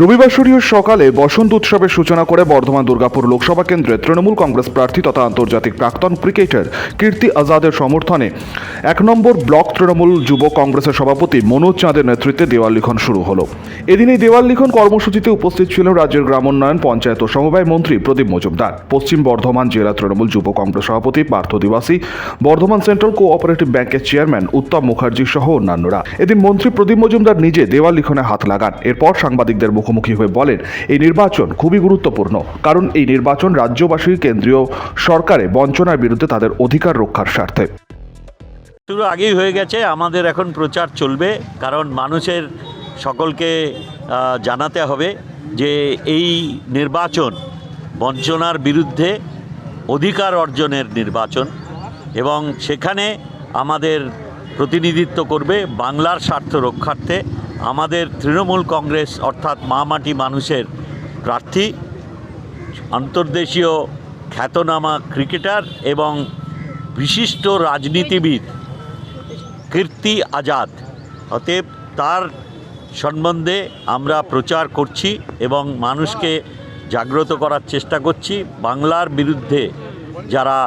রবিবার সকালে বসন্ত উৎসবের সূচনা করে বর্ধমান দুর্গাপুর লোকসভা কেন্দ্রে তৃণমূল কংগ্রেস প্রার্থী তথা আন্তর্জাতিক প্রাক্তন ক্রিকেটার কীর্তি আজাদের সমর্থনে এক নম্বর ব্লক তৃণমূল যুব কংগ্রেসের সভাপতি মনোজ চাঁদের নেতৃত্বে দেওয়াল লিখন শুরু হলো। এদিন এই দেওয়াল লিখন কর্মসূচিতে উপস্থিত ছিলেন রাজ্যের গ্রামোন্নয়ন, পঞ্চায়েত ও সমবায় মন্ত্রী প্রদীপ মজুমদার, পশ্চিম বর্ধমান জেলা তৃণমূল যুব কংগ্রেস সভাপতি পার্থ দিবাসী, বর্ধমান সেন্ট্রাল কোঅপারেটিভ ব্যাংকের চেয়ারম্যান উত্তম মুখার্জি সহ অন্যান্যরা। এদিন মন্ত্রী প্রদীপ মজুমদার নিজে দেওয়াল লিখনে হাত লাগান। এরপর সাংবাদিকদের মুখোমুখি হয়ে বলেন, এই নির্বাচন খুবই গুরুত্বপূর্ণ, কারণ এই নির্বাচন রাজ্যবাসী, কেন্দ্রীয় সরকারে বঞ্চনার বিরুদ্ধে তাদের অধিকার রক্ষার স্বার্থে। শুরু আগেই হয়ে গেছে, আমাদের এখন প্রচার চলবে, কারণ মানুষের সকলকে জানাতে হবে যে এই নির্বাচন বঞ্চনার বিরুদ্ধে অধিকার অর্জনের নির্বাচন এবং সেখানে আমাদের প্রতিনিধিত্ব করবে বাংলার স্বার্থ রক্ষার্থে। আমাদের তৃণমূল কংগ্রেস অর্থাৎ মামাটি মানুষের প্রার্থী, আন্তর্দেশীয় খ্যাতনামা ক্রিকেটার এবং বিশিষ্ট রাজনীতিবিদ কীর্তি আজাদ। অতএব তার সম্বন্ধে আমরা প্রচার করছি এবং মানুষকে জাগ্রত করার চেষ্টা করছি। বাংলার বিরুদ্ধে যারা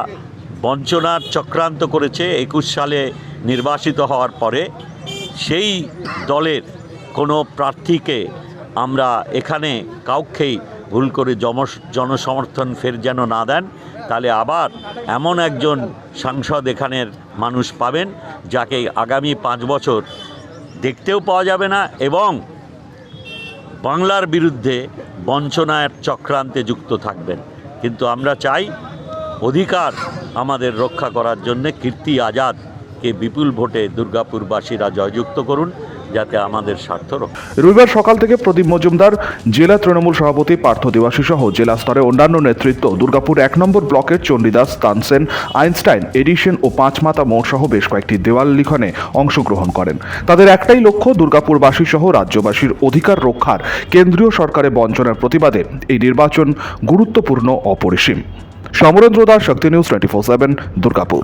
বঞ্চনার চক্রান্ত করেছে, একুশ সালে নির্বাসিত হওয়ার পরে সেই দলের কোনো প্রার্থীকে আমরা এখানে কাউকেই ভুল করে জনসমর্থন ফের যেন না দেন, তাহলে আবার এমন একজন সাংসদ এখানের মানুষ পাবেন, যাকে আগামী পাঁচ বছর দেখতেও পাওয়া যাবে না এবং বাংলার বিরুদ্ধে বঞ্চনার চক্রান্তে যুক্ত থাকবেন। কিন্তু আমরা চাই অধিকার আমাদের রক্ষা করার জন্যে কীর্তি আজাদকে বিপুল ভোটে দুর্গাপুরবাসীরা জয়যুক্ত করুন। যাতে আমাদের স্বার্থ রবিবার সকাল থেকে প্রদীপ মজুমদার, জেলা তৃণমূল সভাপতি পার্থ দিবাসী সহ জেলা স্তরে অন্যান্য নেতৃত্ব, দুর্গাপুর এক নম্বর ব্লকের চণ্ডীদাস, তানসেন, আইনস্টাইন, এডিশন ও পাঁচমাতা মোড় সহ বেশ কয়েকটি দেওয়াল লিখনে অংশগ্রহণ করেন। তাদের একটাই লক্ষ্য দুর্গাপুরবাসী সহ রাজ্যবাসীর অধিকার রক্ষার কেন্দ্রীয় সরকারের বঞ্চনার প্রতিবাদে এই নির্বাচন গুরুত্বপূর্ণ অপরিসীম। Samarendra Das, Shakti news twenty four seven, Durgapur.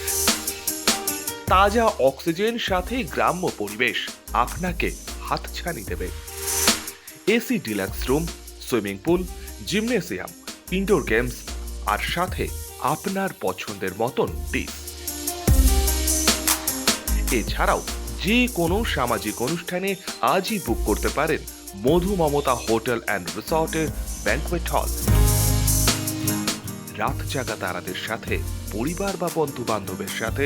তাজা অক্সিজেন সাথে গ্রাম্য পরিবেশ আপনাকে হাতছানি দেবে। AC deluxe room, swimming pool, gymnasium, indoor games, আর সাথে আপনার পছন্দের মতন ডিশ এছাড়াও যে কোনো সামাজিক অনুষ্ঠানে আজই বুক করতে পারেন মধু মমতা হোটেল অ্যান্ড রিসর্টের ব্যাংকোয়েট হল। রাত জাগা তারাদের সাথে, পরিবার বা বন্ধু বান্ধবের সাথে